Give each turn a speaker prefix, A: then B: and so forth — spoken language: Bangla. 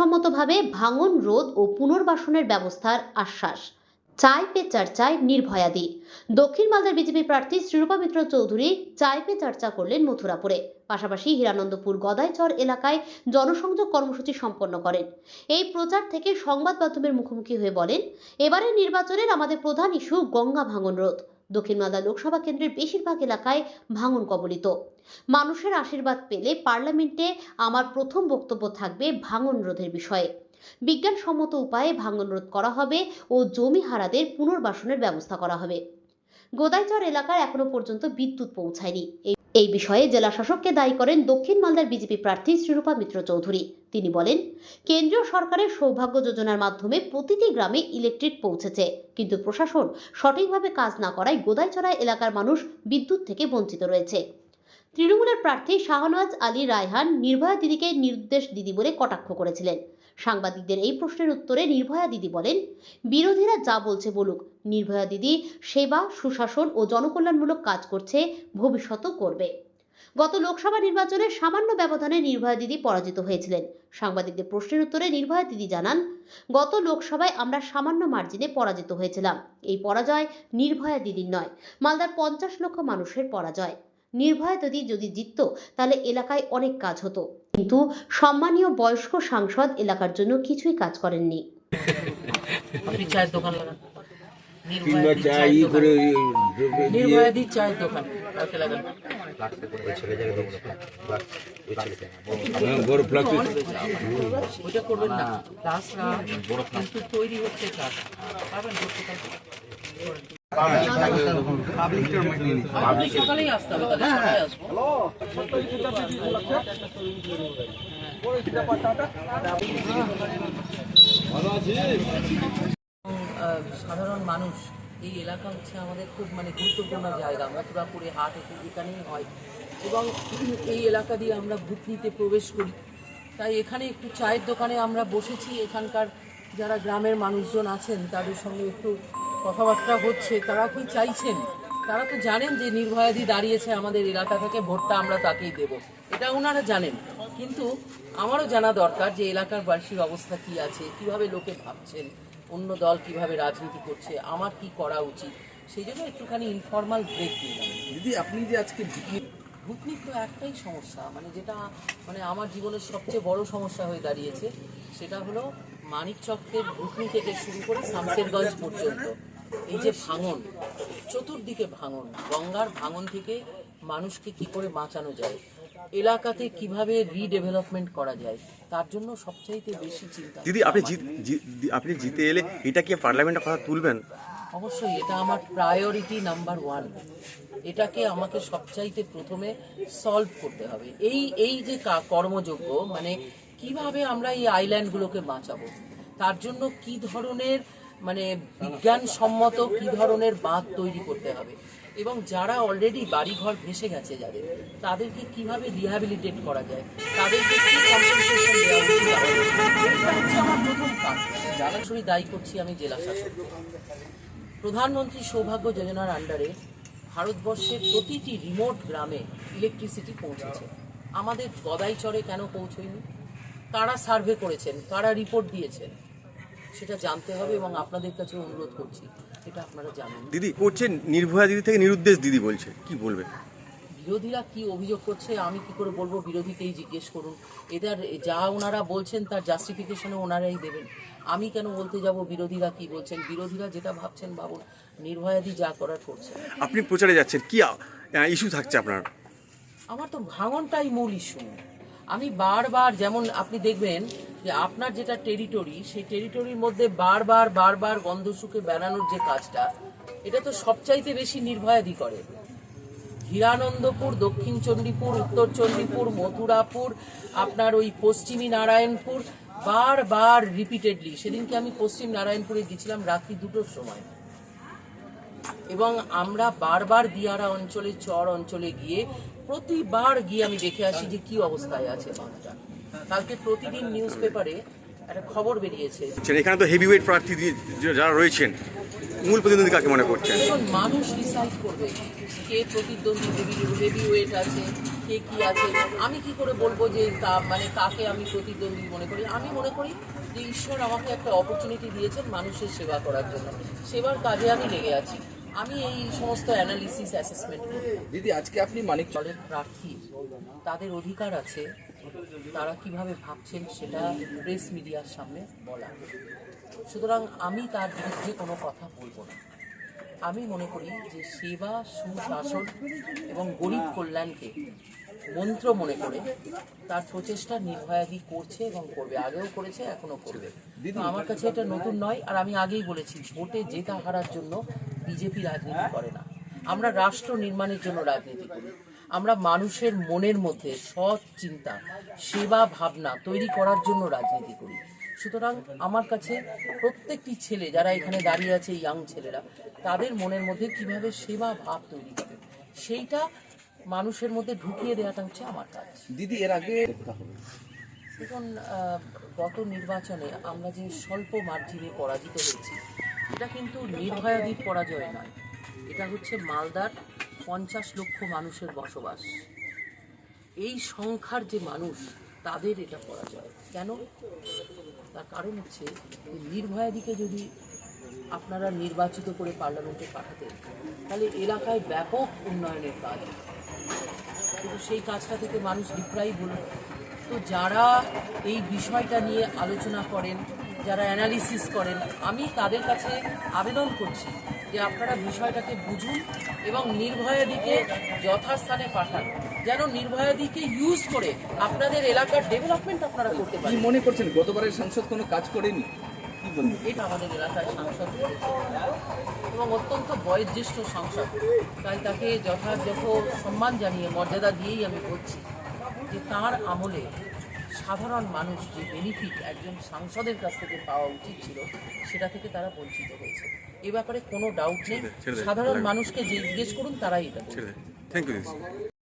A: বিজ্ঞানসম্মতভাবে ভাঙন, রোধ ও পুনর্বাসনের ব্যবস্থার আশ্বাস। চায় পে চর্চায় নির্ভয়াদি। দক্ষিণ মালদার বিজেপি প্রার্থী শ্রীরূপা মিত্র চৌধুরী চাই পে চর্চা করলেন মথুরাপুরে। পাশাপাশি হিরানন্দপুর গদাইচর এলাকায় জনসংযোগ কর্মসূচি সম্পন্ন করেন। এই প্রচার থেকে সংবাদ মাধ্যমের মুখোমুখি হয়ে বলেন, এবারের নির্বাচনের আমাদের প্রধান ইস্যু গঙ্গা ভাঙন রোধ। দক্ষিণ মালদা লোকসভা কেন্দ্রের বেশিরভাগ এলাকায় ভাঙন কবলিত। মানুষের আশীর্বাদ পেলে পার্লামেন্টে আমার প্রথম বক্তব্য থাকবে ভাঙন রোধের বিষয়ে। বিজ্ঞানসম্মত উপায়ে ভাঙন রোধ করা হবে ও জমি হারাদের পুনর্বাসনের ব্যবস্থা করা হবে। গোদাইচর এলাকার এখনও পর্যন্ত বিদ্যুৎ পৌঁছায়নি। এই- বিষয়ে জেলা শাসককে দায়ী করেন দক্ষিণ মালদার বিজেপি প্রার্থী শ্রীরূপা মিত্র চৌধুরী। তিনি বলেন, কেন্দ্রীয় সরকারের সৌভাগ্য যোজনার মাধ্যমে প্রতিটি গ্রামে ইলেকট্রিক পৌঁছেছে, কিন্তু প্রশাসন সঠিকভাবে কাজ না করায় গোদাইচড়া এলাকার মানুষ বিদ্যুৎ থেকে বঞ্চিত রয়েছে। তৃণমূলের প্রার্থী শাহনওয়াজ আলী রায়হান নির্ভয়া দিদিকে নির্দেশ দিদি বলে কটাক্ষ করেছিলেন। সাংবাদিকদের এই প্রশ্নের উত্তরে নির্ভয়া দিদি বলেন, বিরোধীরা যা বলছে বলুক, নির্ভয়া দিদি সেবা, সুশাসন ও জনকল্যাণমূলক কাজ করছে, ভবিষ্যতও করবে। গত লোকসভা নির্বাচনে সামান্য ব্যবধানে নির্ভয়া দিদি পরাজিত হয়েছিলেন। সাংবাদিকদের প্রশ্নের উত্তরে নির্ভয়া দিদি জানান, গত লোকসভায় আমরা সামান্য মার্জিনে পরাজিত হয়েছিলাম। এই পরাজয় নির্ভয়া দিদির নয়, মালদার পঞ্চাশ লক্ষ মানুষের পরাজয়। নির্ভয়া যদি যদি জিততো তাহলে এলাকায় অনেক কাজ হতো। কিন্তু সম্মানীয় বয়স্ক সাংসদ এলাকার জন্য কিছুই কাজ করেননি।
B: আপনি চায়ের দোকান লাগান।
C: কিংবা চা ই করে ওই ডোবে দিয়ে
B: নির্ভয়াদি চায়ের দোকান। কাউকে লাগান।
C: বড় ফ্লাক্স
B: ওইটা করবেন না। প্লাস কিন্তু তৈরি হচ্ছে কাজ পাবেন। সাধারণ মানুষ, এই এলাকা হচ্ছে আমাদের খুব মানে গুরুত্বপূর্ণ জায়গা। মথুরাপুরে হাট এখানে- এখানেই হয়। এবং এই এলাকা দিয়ে আমরা ভুতনিতে প্রবেশ করি। তাই এখানে একটু চায়ের দোকানে আমরা বসেছি। এখানকার যারা গ্রামের মানুষজন আছেন, তাদের সঙ্গে একটু কথাবার্তা হচ্ছে তারা কি চাইছেন? তারা তো জানেন যে নির্ভয়াদি দাঁড়িয়েছে আমাদের এলাকা থেকে ভোটটা আমরা তাকেই দেব। এটা ওনারা জানেন। কিন্তু আমারও জানা দরকার যে এলাকার বার্ষিক অবস্থা কি আছে কীভাবে লোকে ভাবছেন অন্য দল কীভাবে রাজনীতি করছে আমার কি করা উচিত? সেই জন্য একটুখানি ইনফর্মাল ব্রেক নিলাম।
D: দিদি আপনি যে আজকে ভুতনি
B: ভুতনির তো একটাই সমস্যা মানে যেটা মানে আমার জীবনের সবচেয়ে বড় সমস্যা হয়ে দাঁড়িয়েছে সেটা হলো মানিকচকের ভুতনি থেকে শুরু করে শামসেরগঞ্জ পর্যন্ত। এই যে ভাঙন চতুর্দিকে ভাঙন গঙ্গার ভাঙন থেকে মানুষকে কি করে বাঁচানো যায় এলাকাতে কীভাবে রিডেভেলপমেন্ট করা যায় তার জন্য সবচাইতে বেশি চিন্তা।
E: দিদি আপনি আপনি জিতে এলে এটা কি পার্লামেন্টের কথা তুলবেন?
B: অবশ্যই এটা আমার প্রায়োরিটি নাম্বার ওয়ান এটাকে আমাকে সবচাইতে প্রথমে সলভ করতে হবে। এই এই যে কর্মযোগ্য মানে কীভাবে আমরা এই আইল্যান্ডগুলোকে বাঁচাবো? তার জন্য কি ধরনের মানে বিজ্ঞানসম্মত কি ধরনের বাঁধ তৈরি করতে হবে? এবং যারা অলরেডি বাড়িঘর ভেসে গেছে যাদের, তাদেরকে কীভাবে রিহ্যাবিলিটেট করা যায়? তাদেরকে কি কম্পেনসেশন দায়ী করছি আমি জেলা শাসক। প্রধানমন্ত্রী সৌভাগ্য যোজনার আন্ডারে ভারতবর্ষের প্রতিটি রিমোট গ্রামে ইলেকট্রিসিটি পৌঁছেছে। আমাদের গদাইচরে কেন পৌঁছয়নি? কারা সার্ভে করেছেন কারা রিপোর্ট দিয়েছেন সেটা জানতে হবে এবং আপনাদের কাছে অনুরোধ করছি এটা আপনারা জানেন।
E: দিদি করছেন নির্ভয়া দিদি থেকে নিরুদ্দেশ দিদি বলছে কি বলবে?
B: বিরোধীরা কি অভিযোগ করছে আমি কি করে বলব বিরোধীকেই জিজ্ঞেস করুন। এদের যা ওনারা বলছেন তার জাস্টিফিকেশনে ওনারাই দেবেন। আমি কেন বলতে যাব বিরোধীরা কি বলছেন? বিরোধীরা যেটা ভাবছেন ভাবুন নির্ভয়াদি যা করার করছে।
E: আপনি প্রচারে যাচ্ছেন কি ইস্যু থাকছে আপনার?
B: আমার তো ভাঙনটাই মূল ইস্যু আমি বারবার যেমন আপনি দেখবেন যে আপনার যেটা টেরিটরি সেই টেরিটরির মধ্যে বারবার বারবার গন্ধ শুকে বেড়ানোর যে কাজটা, এটা তো সবচাইতে বেশি নির্ভয়াদি করে। হিরানন্দপুর, দক্ষিণ চণ্ডীপুর, উত্তর চণ্ডীপুর, মথুরাপুর, আপনার ওই পশ্চিমী নারায়ণপুর, বারবার রিপিটেডলি সেদিনকে আমি পশ্চিম নারায়ণপুরে গেছিলাম রাত্রি দুটোর সময়। এবং আমরা বারবার দিয়ারা অঞ্চলে, চর অঞ্চলে গিয়ে প্রতিবার গিয়ে আমি দেখে আসি যে কি অবস্থায় আছে বাঁধটা কালকে প্রতিদিন নিউজ পেপারে একটা খবর বেরিয়েছে।
E: আচ্ছা, এখানে তো হেভি ওয়েট প্রার্থী যারা রয়েছেন মূল প্রতিদ্বন্দ্বী কাকে মনে করছেন?
B: মানুষ ডিসাইড করবে কে প্রতিদ্বন্দ্বী হেভি হেভি ওয়েট আছে কে কি আছে। আমি কি করে বলব যে তা মানে কাকে আমি প্রতিদ্বন্দ্বী মনে করি? আমি মনে করি যে ঈশ্বর আমাকে একটা অপরচুনিটি দিয়েছেন মানুষের সেবা করার জন্য। সেবার কাজে আমি লেগে আছি। আমি এই সমস্ত অ্যানালিসিস অ্যাসেসমেন্ট
D: দিদি আজকে আপনি মানিক
B: দলের প্রার্থী তাদের অধিকার আছে তারা কীভাবে ভাবছেন সেটা প্রেস মিডিয়ার সামনে বলা। সুতরাং আমি তার বিরুদ্ধে কোনো কথা বলব না। আমি মনে করি যে সেবা সুশাসন এবং গরিব কল্যাণকে মন্ত্র মনে করে তার প্রচেষ্টা নির্ভয়াদি করছে এবং করবে আগেও করেছে এখনও করবে। আমার কাছে এটা নতুন নয় আর আমি আগেই বলেছি ভোটে জেতা হারার জন্য বিজেপি রাজনীতি করে না। আমরা রাষ্ট্র নির্মাণের জন্য রাজনীতি করি। আমরা মানুষের মনের মধ্যে সৎ চিন্তা সেবা ভাবনা তৈরি করার জন্য রাজনীতি করি। সুতরাং আমার কাছে প্রত্যেকটি ছেলে যারা এখানে দাঁড়িয়ে আছে ইয়াং ছেলেরা তাদের মনের মধ্যে কীভাবে সেবা ভাব তৈরি করে সেইটা মানুষের মধ্যে ঢুকিয়ে দেওয়াটা হচ্ছে আমার কাজ।
D: দিদি এর আগে
B: দেখুন গত নির্বাচনে আমরা যে স্বল্প মার্জিনে পরাজিত হয়েছি, এটা কিন্তু নির্ভয়াদির পরাজয় নয়। এটা হচ্ছে মালদার পঞ্চাশ লক্ষ মানুষের বসবাস। এই সংখ্যার যে মানুষ, তাদের এটা পরাজয়। কেন? তার কারণ হচ্ছে নির্ভয়াদিকে যদি আপনারা নির্বাচিত করে পার্লামেন্টে পাঠাতেন, তাহলে এলাকায় ব্যাপক উন্নয়নের কাজ কিন্তু সেই কাজটা থেকে মানুষ ডিপ্রাইভ হলো। তো যারা এই বিষয়টা নিয়ে আলোচনা করেন যারা অ্যানালিসিস করেন আমি তাদের কাছে আবেদন করছি যে আপনারা বিষয়টাকে বুঝুন এবং নির্ভয়াদিকে যথাস্থানে পাঠান। যেন নির্ভয়াদিকে ইউজ করে আপনাদের এলাকার ডেভেলপমেন্ট আপনারা করতে পারেন।
D: মনে করছেন? গতবারের সাংসদ কোনো কাজ করেনি?
B: এটা আমাদের এলাকার সাংসদ করেছে। এবং অত্যন্ত বয়োজ্যেষ্ঠ সাংসদ। তাই তাকে যথাযথ সম্মান জানিয়ে মর্যাদা দিয়েই আমি বলছি। যে তার আমলে সাধারণ মানুষ যে বেনিফিট একজন সাংসদের কাছ থেকে পাওয়া উচিত ছিল সেটা থেকে তারা বঞ্চিত হয়েছে। এ ব্যাপারে কোনো ডাউট নেই। সাধারণ মানুষকে যে জিজ্ঞেস করুন তারাই এটা
E: থ্যাংক ইউ